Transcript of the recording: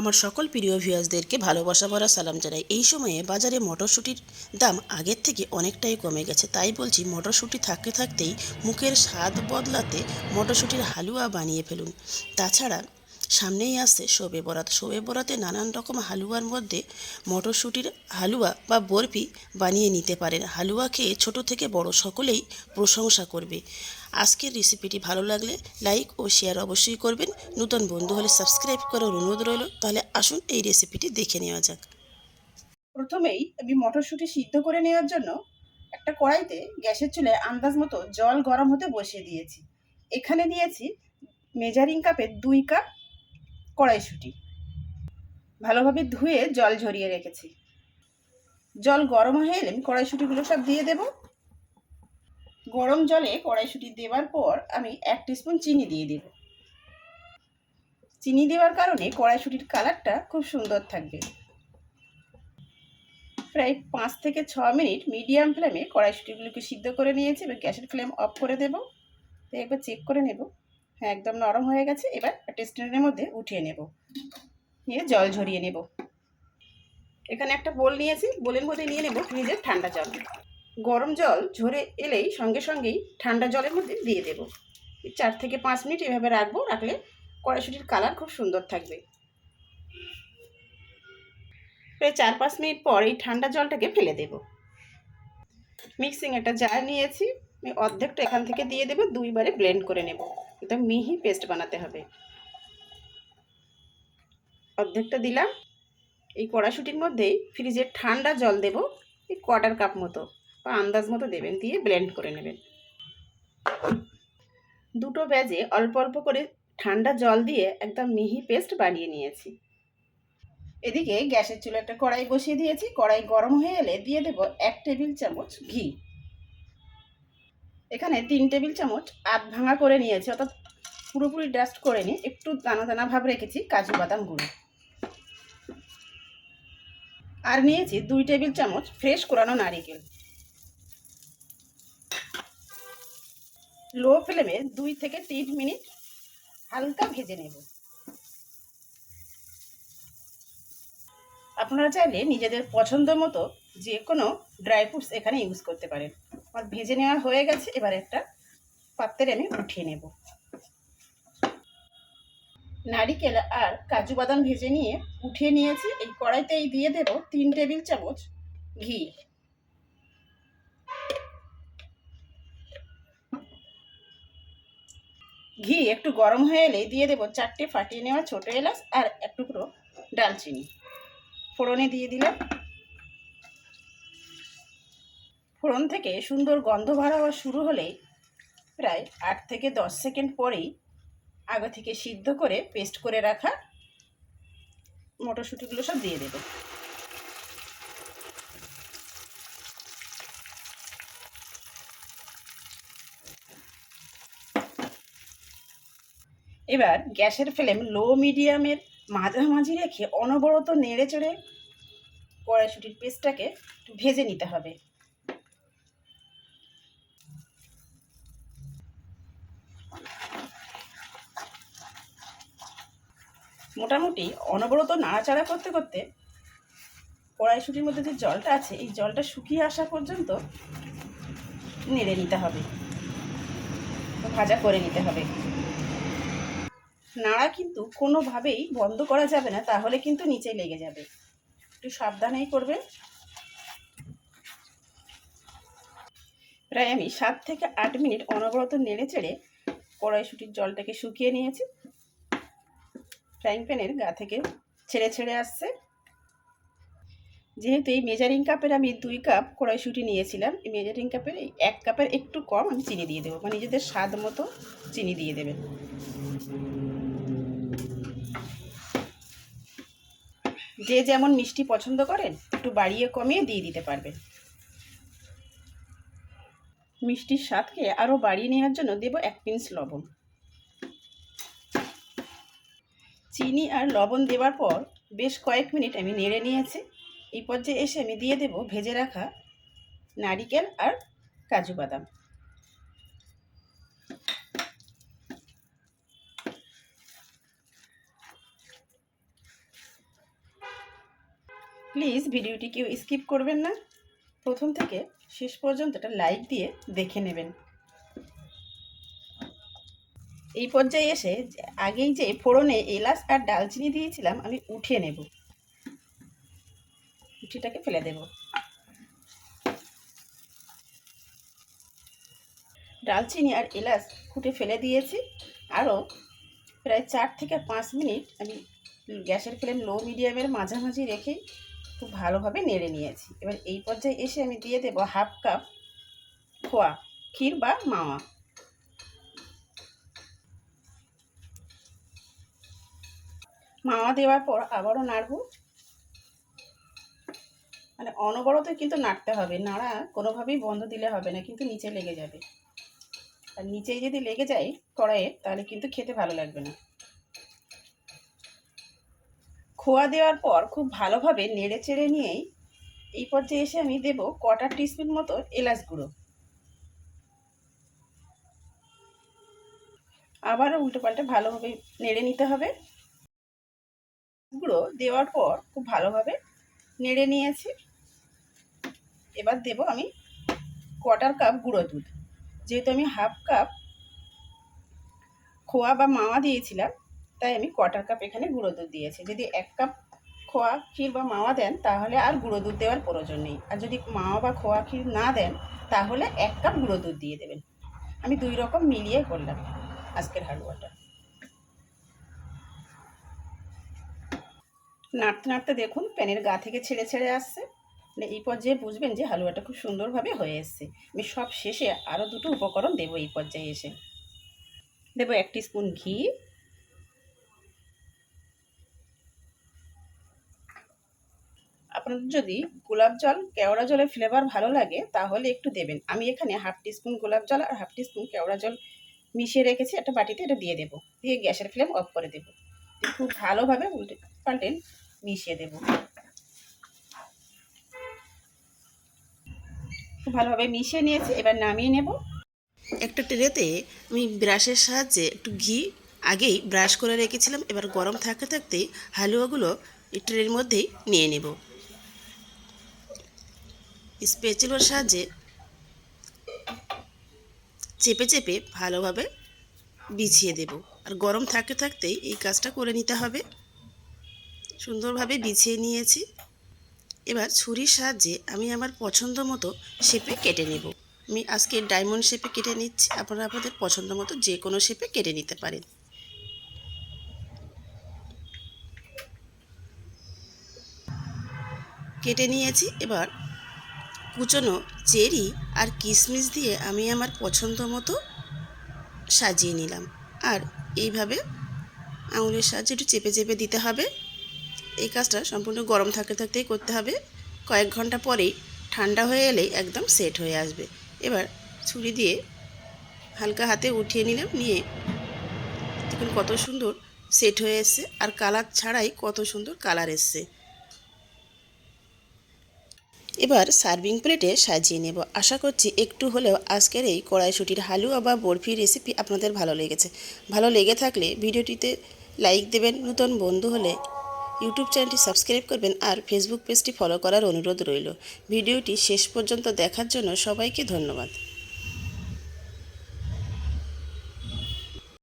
আমার সকল প্রিয় ভিউয়ার্সদেরকে ভালোবাসা ভরা সালাম জানাই। এই সময়ে বাজারে মটরশুঁটির দাম আগের থেকে অনেকটাই কমে গেছে। তাই বলছি মটরশুঁটি থাকতে থাকতেই মুখের স্বাদ বদলাতে মটরশুঁটির হালুয়া বানিয়ে ফেলুন। তাছাড়া সামনেই আসছে শোবে বরাত। শোবে বরাতে নানান রকম হালুয়ার মধ্যে মটরশুঁটির হালুয়া বা বরফি বানিয়ে নিতে পারেন। হালুয়া খেয়ে ছোট থেকে বড় সকলেই প্রশংসা করবে। আজকের রেসিপিটি ভালো লাগলে লাইক ও শেয়ার অবশ্যই করবেন। নতুন বন্ধু হলে সাবস্ক্রাইব করার অনুরোধ রইল। তাহলে আসুন এই রেসিপিটি দেখে নেওয়া যাক। প্রথমেই আমি মটরশুঁটি সিদ্ধ করে নেওয়ার জন্য একটা কড়াইতে গ্যাসের চুলে আন্দাজ মতো জল গরম হতে বসিয়ে দিয়েছি। এখানে দিয়েছি মেজারিং কাপের দুই কাপ কড়াইশুঁটি। ভালোভাবে ধুয়ে জল ঝরিয়ে রেখেছি। জল গরম হয়ে এলে আমি কড়াইশুঁটিগুলো সব দিয়ে দেব। গরম জলে কড়াইশুঁটি দেওয়ার পর আমি এক স্পুন চিনি দিয়ে দেব। চিনি দেওয়ার কারণে কড়াইশুঁটির কালারটা খুব সুন্দর থাকবে। প্রায় পাঁচ থেকে ছ মিনিট মিডিয়াম ফ্লেমে কড়াইশুঁটিগুলোকে সিদ্ধ করে নিয়েছি, এবার গ্যাসের ফ্লেম অফ করে দেব। তো একবার চেক করে নেব। হ্যাঁ একদম নরম হয়ে গেছে। এবার টেস্টেনের মধ্যে উঠিয়ে নেব। নিয়ে জল ঝরিয়ে নেব। এখানে একটা বোল নিয়েছি। বোলের মধ্যে নিয়ে নেব ফ্রিজের ঠান্ডা জল। গরম জল ঝরে এলেই সঙ্গে সঙ্গেই ঠান্ডা জলের মধ্যে দিয়ে দেব। চার থেকে পাঁচ মিনিট এভাবে রাখব। রাখলে কড়াইশুঁটির কালার খুব সুন্দর থাকবে। প্রায় চার পাঁচ মিনিট পর এই ঠান্ডা জলটাকে ফেলে দেব। মিক্সিং একটা জার নিয়েছি। অর্ধেকটা এখান থেকে দিয়ে দেবো। দুইবারে ব্লেন্ড করে নেব। একদম মিহি পেস্ট বানাতে হবে। অর্ধেকটা দিলাম। এই কড়াশুটির মধ্যেই ফ্রিজের ঠান্ডা জল দেব এই কোয়ার্টার কাপ মতো বা আন্দাজ মতো দেবেন, দিয়ে ব্লেন্ড করে নেবেন। দুটো ব্যাজে অল্প অল্প করে ঠান্ডা জল দিয়ে একদম মিহি পেস্ট বানিয়ে নিয়েছি। এদিকে গ্যাসের চুলে একটা কড়াই বসিয়ে দিয়েছি। কড়াই গরম হয়ে এলে দিয়ে দেব এক টেবিল চামচ ঘি। এখানে তিন টেবিল চামচ আধ ভাঙা করে নিয়েছি, অর্থাৎ পুরোপুরি ডাস্ট করে নিয়ে একটু দানা দানা ভাব রেখেছি, কাজু বাদাম গুঁড়ো। আর নিয়েছি দুই টেবিল চামচ ফ্রেশ কোরানো নারিকেল। লো ফ্লেমে দুই থেকে তিন মিনিট হালকা ভেজে নেব। আপনারা চাইলে নিজেদের পছন্দ মতো যে কোনো ড্রাই ফ্রুটস এখানে ইউজ করতে পারেন। আমার ভেজে নেওয়া হয়ে গেছে, এবার একটা পাত্রে আমি উঠিয়ে নেব। নারিকেল আর কাজু বাদাম ভেজে নিয়ে উঠিয়ে নিয়েছি, এই কড়াইতেই দিয়ে দেব তিন টেবিল চামচ ঘি। ঘি একটু গরম হয়ে এলে দিয়ে দেবো চারটে ফাটিয়ে নেওয়া ছোটো এলাচ আর এক টুকরো ডালচিনি। ফোড়নে দিয়ে দিলাম। ফোড়ন থেকে সুন্দর গন্ধ বার হওয়া শুরু হলেই প্রায় আট থেকে দশ সেকেন্ড পরেই আগে থেকে সিদ্ধ করে পেস্ট করে রাখা মটরশুঁটিগুলো সব দিয়ে দেবো। এবার গ্যাসের ফ্লেম লো মিডিয়ামের মাঝামাঝি রেখে অনবরত নেড়ে চড়ে কড়াইশুটির পেস্টটাকে একটু ভেজে নিতে হবে। মোটামুটি অনবরত নাড়াচাড়া করতে করতে কড়াইশুটির মধ্যে যে জলটা আছে, এই জলটা শুকিয়ে আসা পর্যন্ত নেড়ে নিতে হবে। ভাজা করে নিতে হবে। নাড়া কিন্তু কোনোভাবেই বন্ধ করা যাবে না, তাহলে কিন্তু নিচে লেগে যাবে। একটু সাবধানেই করবেন। প্রায় আমি সাত থেকে আট মিনিট অনবরত নেড়ে চেড়ে কড়াইশুটির জলটাকে শুকিয়ে নিয়েছি। ফ্রাইং প্যানের গা থেকে ছেড়ে ছেড়ে আসছে। যেহেতু এই মেজারিং কাপের আমি দুই কাপ কড়াইশুটি নিয়েছিলাম, এই মেজারিং কাপের এই এক কাপের একটু কম আমি চিনি দিয়ে দেবো মানে নিজেদের স্বাদ মতো চিনি দিয়ে দেবেন যে যেমন মিষ্টি পছন্দ করেন, একটু বাড়িয়ে কমিয়ে দিয়ে দিতে পারবেন। মিষ্টির স্বাদকে আরও বাড়িয়ে নেওয়ার জন্য দেব এক পিঞ্চ লবণ। চিনি আর লবণ দেওয়ার পর বেশ কয়েক মিনিট আমি নেড়ে নিয়েছি। এই পর্যায়ে এসে আমি দিয়ে দেব ভেজে রাখা নারিকেল আর কাজু বাদাম। প্লিজ ভিডিওটি কেউ স্কিপ করবেন না। প্রথম থেকে শেষ পর্যন্ত একটা লাইক দিয়ে দেখে নেবেন। এই পর্যায়ে এসে আগেই যে ফোড়নে এলাচ আর ডালচিনি দিয়েছিলাম, আমি উঠিয়ে নেব। উঠিটাকে ফেলে দেব। ডালচিনি আর এলাচ ফুটে ফেলে দিয়েছি। আরও প্রায় চার থেকে পাঁচ মিনিট আমি গ্যাসের ফ্লেম লো মিডিয়ামের মাঝামাঝি রেখে খুব ভালোভাবে নেড়ে নিয়েছি। এবার এই পর্যায়ে এসে আমি দিয়ে দেবো হাফ কাপ খোয়া ক্ষীর বা মাওয়া। মাওয়া দেওয়ার পর আবারও নাড়বো। মানে অনবরত কিন্তু নাড়তে হবে, নাড়া কোনোভাবেই বন্ধ দিলে হবে না, কিন্তু নিচে লেগে যাবে। আর নিচেই যদি লেগে যায় কড়াইয়ে, তাহলে কিন্তু খেতে ভালো লাগবে না। খোয়া দেওয়ার পর খুব ভালোভাবে নেড়ে চেড়ে নিয়েই এই পর্যায়ে এসে আমি দেব কটা টিস্পুন মতো এলাচ গুঁড়ো। আবারও উল্টো পাল্টে ভালোভাবে নেড়ে নিতে হবে। দেওয়ার পর খুব ভালোভাবে নেড়ে নিয়েছি। এবার দেব আমি কোয়ার্টার কাপ গুঁড়ো দুধ। যেহেতু আমি হাফ কাপ খোয়া বা মাওয়া দিয়েছিলাম, তাই আমি কোয়ার্টার কাপ এখানে গুঁড়ো দুধ দিয়েছি। যদি এক কাপ খোয়া ক্ষীর বা মাওয়া দেন, তাহলে আর গুঁড়ো দুধ দেওয়ার প্রয়োজন নেই। আর যদি মাওয়া বা খোয়া ক্ষীর না দেন, তাহলে এক কাপ গুঁড়ো দুধ দিয়ে দেবেন। আমি দুই রকম মিলিয়ে করলাম আজকের হালুয়াটা। নাড়তে নাড়তে দেখুন, প্যানের গা থেকে ছেড়ে ছেড়ে আসছে। মানে এই পর্যায়ে বুঝবেন যে হালুয়াটা খুব সুন্দরভাবে হয়ে এসছে। আমি সব শেষে আরও দুটো উপকরণ দেবো এই পর্যায়ে এসে। দেবো এক স্পুন ঘি। আপনাদের যদি গোলাপ জল, কেওড়া জলের ফ্লেভার ভালো লাগে, তাহলে একটু দেবেন। আমি এখানে হাফ টিস্পুন গোলাপ জল আর হাফ টিস্পুন কেওড়া জল মিশিয়ে রেখেছি, একটা বাটিতে এটা দিয়ে দেবো। দিয়ে গ্যাসের ফ্লেম অফ করে দেবো। খুব ভালোভাবে উল্টে পাল্টে মিশিয়ে দেবো। খুব ভালোভাবে মিশিয়ে নিয়েছি, এবার নামিয়ে নেব। একটা ট্রেতে আমি ব্রাশের সাহায্যে একটু ঘি আগেই ব্রাশ করে রেখেছিলাম, এবার গরম থাকতে থাকতেই হালুয়াগুলো এই ট্রের মধ্যেই নিয়ে নেব। স্পেচুলোর সাহায্যে চেপে চেপে ভালোভাবে বিছিয়ে দেব। আর গরম থাকতে থাকতেই এই কাজটা করে নিতে হবে। সুন্দরভাবে বিছিয়ে নিয়েছি। এবার ছুরির সাহায্যে আমি আমার পছন্দ মতো শেপে কেটে নেব। আমি আজকে ডায়মন্ড শেপে কেটে নিচ্ছি। আপনারা আপনাদের পছন্দ মতো যে কোনো শেপে কেটে নিতে পারেন। কেটে নিয়েছি। এবার কুচনো চেরি আর কিশমিশ দিয়ে আমি আমার পছন্দ মতো সাজিয়ে নিলাম। আর এইভাবে আঙুলের সাহায্যে একটু চেপে চেপে দিতে হবে। এই কাজটা সম্পূর্ণ গরম থাকতে থাকতেই করতে হবে। কয়েক ঘণ্টা পরেই ঠান্ডা হয়ে এলেই একদম সেট হয়ে আসবে। এবার ছুরি দিয়ে হালকা হাতে উঠিয়ে নিলাম, নিয়ে দেখুন কত সুন্দর সেট হয়ে এসছে আর কালার ছাড়াই কত সুন্দর কালার এসছে। এবার সার্ভিং প্লেটে সাজিয়ে নেব। আশা করছি একটু হলেও আজকের এই কড়াইশুটির হালুয়া বা বরফি রেসিপি আপনাদের ভালো লেগেছে। ভালো লেগে থাকলে ভিডিওটিতে লাইক দেবেন। নতুন বন্ধু হলে ইউটিউব চ্যানেলটি সাবস্ক্রাইব করবেন আর ফেসবুক পেজটি ফলো করার অনুরোধ রইল। ভিডিওটি শেষ পর্যন্ত দেখার জন্য সবাইকে ধন্যবাদ।